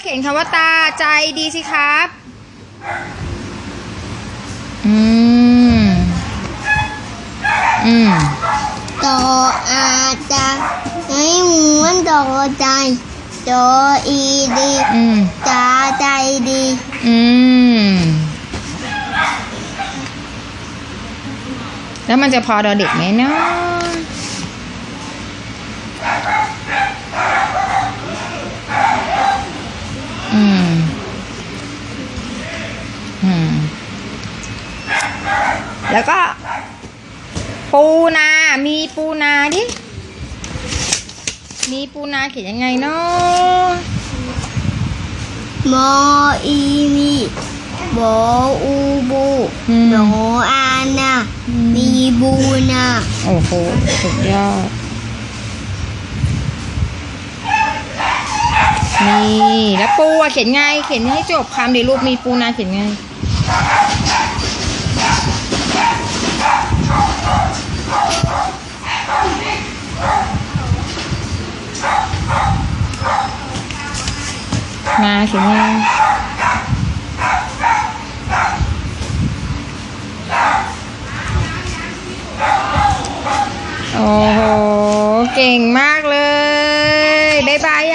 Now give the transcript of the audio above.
เขียนคำว่าตาใจดีสิครับ อืม อืมตออาจาไม่เหมือนตอใจตออีดีอืมตาใจดี อืม แล้วมันจะพอดอเด็กไหมเนาะ อืม อืม แล้วก็ ปูนา มีปูนาดิ มีปูนาเขียนยังไงเนาะมออีมีบออูบูอืมโนอานามีบูนา โอ้โห สุดยอด นี่แล้วปูอะเขียนไงเขียนให้จบคำเดี๋ยวรูปมีปูนาเขียนไงมาเขียนไงโอ้โห เก่งมากเลย บ๊ายบาย